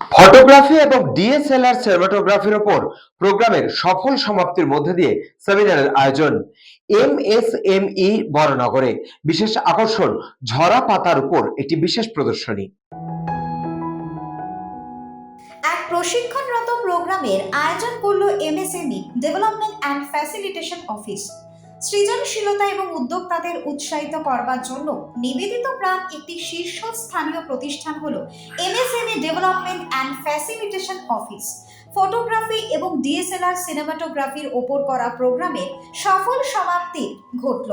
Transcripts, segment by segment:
Photography এবং DSLR সিনেমাটোগ্রাফির ওপর প্রোগ্রামের সফল সমাপ্তির মধ্যে দিয়ে সেমিনারের আয়োজন এমএসএমই বড়নগরে। বিশেষ আকর্ষণ, ঝরা পাতার উপর একটি বিশেষ প্রদর্শনী। এক প্রশিক্ষণরত প্রোগ্রামের আয়োজন করল MSME development and facilitation office সৃজনশীলতা এবং উদ্যোক্তাদের উৎসাহিত করবার জন্য নিবেদিত প্রাণ একটি শীর্ষস্থানীয় প্রতিষ্ঠান হল MSME development and facilitation office photography এবং ডিএসএলআর সিনেমাটোগ্রাফির ওপর করা প্রোগ্রামের সফল সমাপ্তি ঘটল।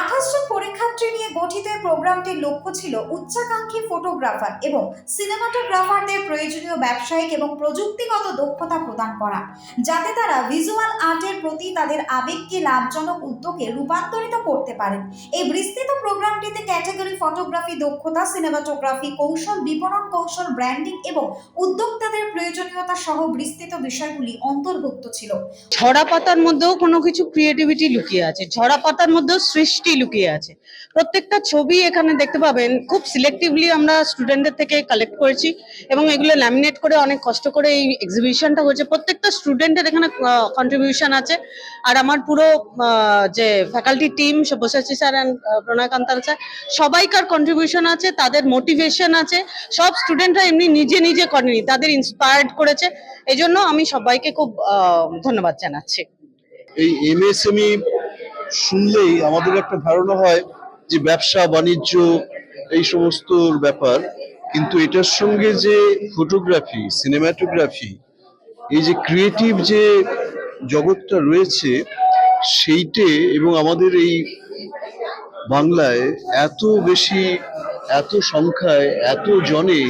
আঠাশ জন পরীক্ষার্থী নিয়ে গঠিত প্রোগ্রামটির লক্ষ্য ছিল উচ্চাকাঙ্ক্ষী ফটোগ্রাফার এবং সিনেমাটোগ্রাফারদের প্রয়োজনীয় ব্যবসায়িক এবং প্রযুক্তিগত দক্ষতা প্রদান করা, যাতে তারা ভিজুয়াল আর্টের প্রতি তাদের আবেগকে লাভজনক উদ্যোগে রূপান্তরিত করতে পারেন। এই বিস্তৃত প্রোগ্রামটিতে ক্যাটাগরি ফটোগ্রাফি দক্ষতা, সিনেমাটোগ্রাফি কৌশল, বিপণন কৌশল, ব্র্যান্ডিং এবং উদ্যোক্তাদের প্রয়োজনীয়তা সহ বিস্তৃত বিষয়গুলি অন্তর্ভুক্ত ছিল। ঝরা পাতার মধ্যেও কোনো কিছু ক্রিয়েটিভিটি লুকিয়ে আছে। ঝরা পাতার মধ্যেও সৃষ্টি লুকিয়ে আছে। প্রত্যেকটা ছবি এখানে দেখতে পাবেন, খুব সিলেক্টিভলি আমরা স্টুডেন্টদের থেকে কালেক্ট করেছি এবং এগুলো ল্যামিনেট করে অনেক কষ্ট করে এই এক্সিবিশনটা হয়েছে। প্রত্যেকটা স্টুডেন্টের এখানে কন্ট্রিবিউশন আছে। আর আমার পুরো যে faculty team Sabyasachi sir and Pranay কান্তার sir সবাইকার কন্ট্রিবিউশন আছে, তাদের মোটিভেশন আছে। সব স্টুডেন্টরা এমনি নিজে নিজে করেনি তাদের ইন্সপায়ার্ড করেছে। এই জন্য আমি সবাইকে খুব ধন্যবাদ জানাচ্ছি। এই এমএসএমই শুনলেই আমাদের একটা ধারণা হয় যে ব্যবসা, বাণিজ্য, এই সমস্ত ব্যাপার। কিন্তু এটার সঙ্গে যে ফটোগ্রাফি সিনেমাটোগ্রাফি এই যে ক্রিয়েটিভ যে জগৎটা রয়েছে, সেইটে এবং আমাদের এই বাংলায় এত বেশি, এত সংখ্যায়, এত জনে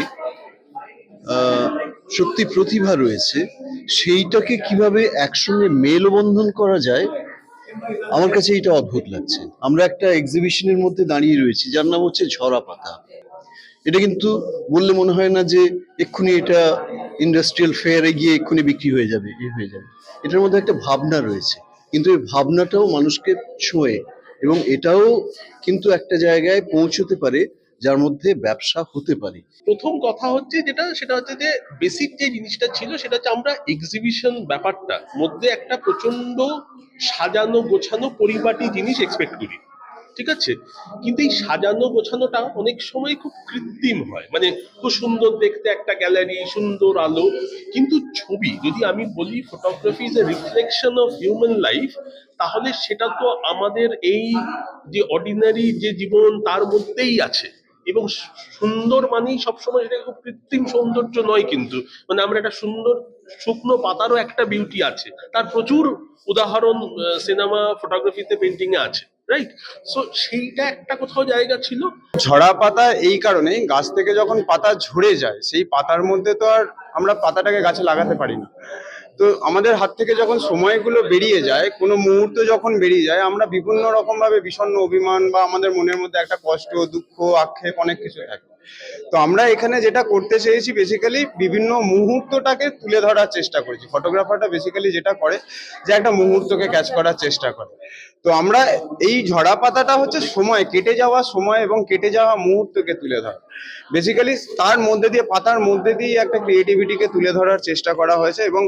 সত্যি প্রতিভা রয়েছে, সেইটাকে কীভাবে একসঙ্গে মেলবন্ধন করা যায় আমার কাছে এটা অদ্ভুত লাগছে। আমরা একটা এক্সিবিশনের মধ্যে দাঁড়িয়ে রয়েছি, যার নাম হচ্ছে ঝরা পাতা। এটা কিন্তু বললে মনে হয় না যে এক্ষুনি এটা ইন্ডাস্ট্রিয়াল ফেয়ারে গিয়ে এক্ষুনি বিক্রি হয়ে যাবে, এ হয়ে যাবে। এটার মধ্যে একটা ভাবনা রয়েছে। কিন্তু এই ভাবনাটাও মানুষকে ছোঁয়ে এবং এটাও কিন্তু একটা জায়গায় পৌঁছতে পারে যার মধ্যে ব্যবসা হতে পারে। প্রথম কথা হচ্ছে যেটা, সেটা হচ্ছে যে বেসিক যে জিনিসটা ছিল, সেটা হচ্ছে আমরা এক্সিবিশন ব্যাপারটা মধ্যে একটা প্রচণ্ড সাজানো গোছানো পরিপাটি জিনিস এক্সপেক্ট করি। ঠিক আছে? কিন্তু এই সাজানো গোছানোটা অনেক সময় খুব কৃত্রিম হয়। মানে খুব সুন্দর দেখতে একটা গ্যালারি সুন্দর আলো। কিন্তু ছবি, যদি আমি বলি photography is a reflection of human life তাহলে সেটা তো আমাদের এই যে অর্ডিনারি যে জীবন, তার মধ্যেই আছে। এবং সুন্দর মানেই সবসময় সেটা খুব কৃত্রিম সৌন্দর্য নয় কিন্তু। মানে আমরা একটা সুন্দর শুকনো পাতারও একটা বিউটি আছে। তার প্রচুর উদাহরণ সিনেমা ফটোগ্রাফিতে পেন্টিং এ আছে রাইট সো সেইটা একটা কোথাও জায়গা ছিল। ঝরা পাতা এই কারণে গাছ থেকে যখন পাতা ঝরে যায়, সেই পাতার মধ্যে তো আর আমরা পাতাটাকে গাছে লাগাতে পারি না। তো আমাদের হাত থেকে যখন সময়গুলো বেরিয়ে যায়, কোনো মুহূর্ত যখন বেরিয়ে যায়, আমরা বিভিন্ন রকম ভাবে বিষণ্ণ অভিমান বা আমাদের মনের মধ্যে একটা কষ্ট, দুঃখ, আক্ষেপ অনেক কিছু থাকে। তো আমরা এখানে যেটা করতে চেয়েছি বেসিক্যালি বিভিন্ন মুহূর্তটাকে তুলে ধরার চেষ্টা করেছি। ফটোগ্রাফারটা বেসিক্যালি যেটা করে যে একটা মুহূর্তকে ক্যাচ করার চেষ্টা করে। তো আমরা এই ঝরা পাতাটা হচ্ছে সময়, কেটে যাওয়া সময় এবং কেটে যাওয়া মুহূর্তকে তুলে ধরা। বেসিক্যালি তার মধ্যে দিয়ে, পাতার মধ্যে দিয়ে একটা ক্রিয়েটিভিটিকে তুলে ধরার চেষ্টা করা হয়েছে এবং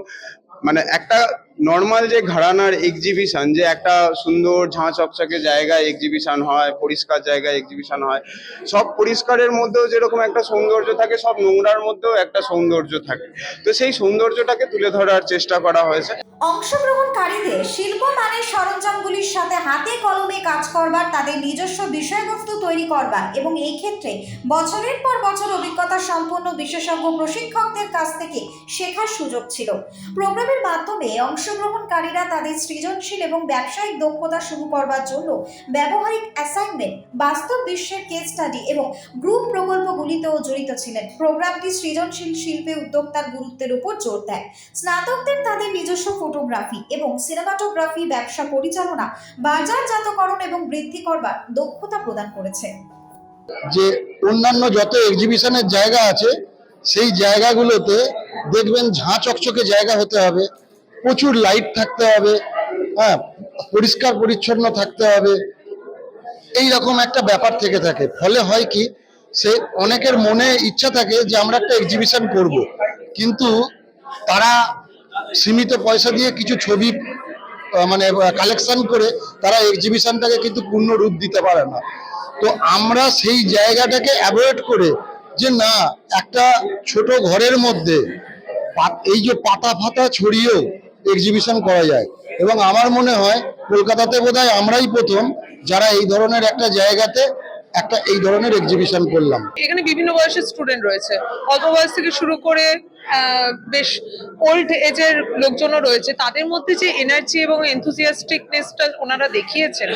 মানে একটা নর্মাল যে ঘরানার এক্সিবিশন যে একটা সুন্দর ঝাঁ চকচকে জায়গায় এক্সিবিশন হয়, পরিষ্কার জায়গায় এক্সিবিশন হয়, সব পরিষ্কারের মধ্যেও যেরকম একটা সৌন্দর্য থাকে, সব নোংরার মধ্যেও একটা সৌন্দর্য থাকে। তো সেই সৌন্দর্যটাকে তুলে ধরার চেষ্টা করা হয়েছে। অংশগ্রহণকারীদের শিল্প মানের সরঞ্জামগুলির সাথে হাতে কলমে কাজ করবার, তাদের নিজস্ব বিষয়বস্তু তৈরি করবার এবং এই ক্ষেত্রে বছরের পর বছর অভিজ্ঞতা সম্পন্ন বিশেষজ্ঞ প্রশিক্ষকদের কাছ থেকে শেখার সুযোগ ছিল। প্রোগ্রামের মাধ্যমে অংশগ্রহণকারীরা তাদের সৃজনশীল এবং ব্যবসায়িক দক্ষতা শুরু করবার জন্য ব্যবহারিক অ্যাসাইনমেন্ট বাস্তব বিশ্বের কেস স্টাডি এবং গ্রুপ প্রকল্পগুলিতেও জড়িত ছিলেন। প্রোগ্রামটি সৃজনশীল শিল্পে উদ্যোক্তার গুরুত্বের উপর জোর দেয়। স্নাতকদের তাদের নিজস্ব ফটোগ্রাফি এবং সিনেমাটোগ্রাফি ব্যবসা পরিচালনা বাজারজাতকরণ এবং বৃদ্ধি করবার দক্ষতা প্রদান করেছে। যে অন্যান্য যত এক্সিবিশনের জায়গা আছে, সেই জায়গাগুলোতে দেখবেন ঝাঁ চকচকে জায়গা হতে হবে, প্রচুর লাইট থাকতে হবে হ্যাঁ পরিষ্কার পরিচ্ছন্ন থাকতে হবে। এই রকম একটা ব্যাপার থেকে থাকে। ফলে হয় কি, সে অনেকের মনে ইচ্ছা থাকে যে আমরা একটা এক্সিবিশন করব। কিন্তু তারা সীমিত পয়সা দিয়ে কিছু ছবি মানে কালেকশন করে তারা এক্সিবিশনটাকে কিন্তু পূর্ণ রূপ দিতে পারে না। তো আমরা সেই জায়গাটাকে অ্যাভয়েড করে যে না, একটা ছোট ঘরের মধ্যে এই যে পাতা ফাতা ছড়িয়েও এক্সিবিশন করা যায়। এবং আমার মনে হয় কলকাতাতে বোধহয় আমরাই প্রথম যারা এই ধরনের একটা জায়গাতে একটা এই ধরনের এক্সিবিশন করলাম। এখানে বিভিন্ন বয়সের স্টুডেন্ট রয়েছে। অল্প বয়স থেকে শুরু করে বেশ ওল্ড এজের লোকজনও রয়েছে। তাদের মধ্যে যে এনার্জি এবং এনথুজিয়াস্টিকনেসটা ওনারা দেখিয়েছেন,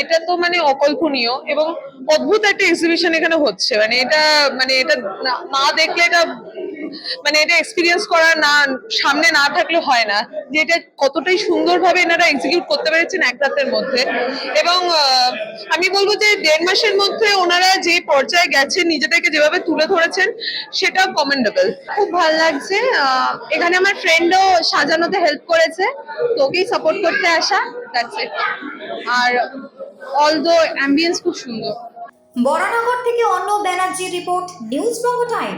এটা তো মানে অকল্পনীয় এবং অদ্ভুত একটা এক্সিবিশন এখানে হচ্ছে। মানে এটা মানে এটা না দেখলে এটা মানে এটা এক্সপিরিয়েন্স করা না সামনে না থাকলে হয় না যে এটা কতটাই সুন্দরভাবে এনারা এক্সিকিউট করতে পেরেছেন এক রাতের মধ্যে। এবং আহ, আমি বলব যে দেড় মাসের মধ্যে ওনারা যে পর্যায়ে গেছেন নিজেদেরকে যেভাবে তুলে ধরেছেন সেটা কমেন্ডেবল খুব ভালো লাগছে। আহ, এখানে আমার ফ্রেন্ডও সাজানোতে হেল্প করেছে। তো ওকেই সাপোর্ট করতে আসা দ্যাটস ইট আর অল দো অ্যাম্বিয়েন্স খুব সুন্দর। বরানগর থেকে অন্য ব্যানার্জির রিপোর্ট নিউজ বঙ্গ টাইম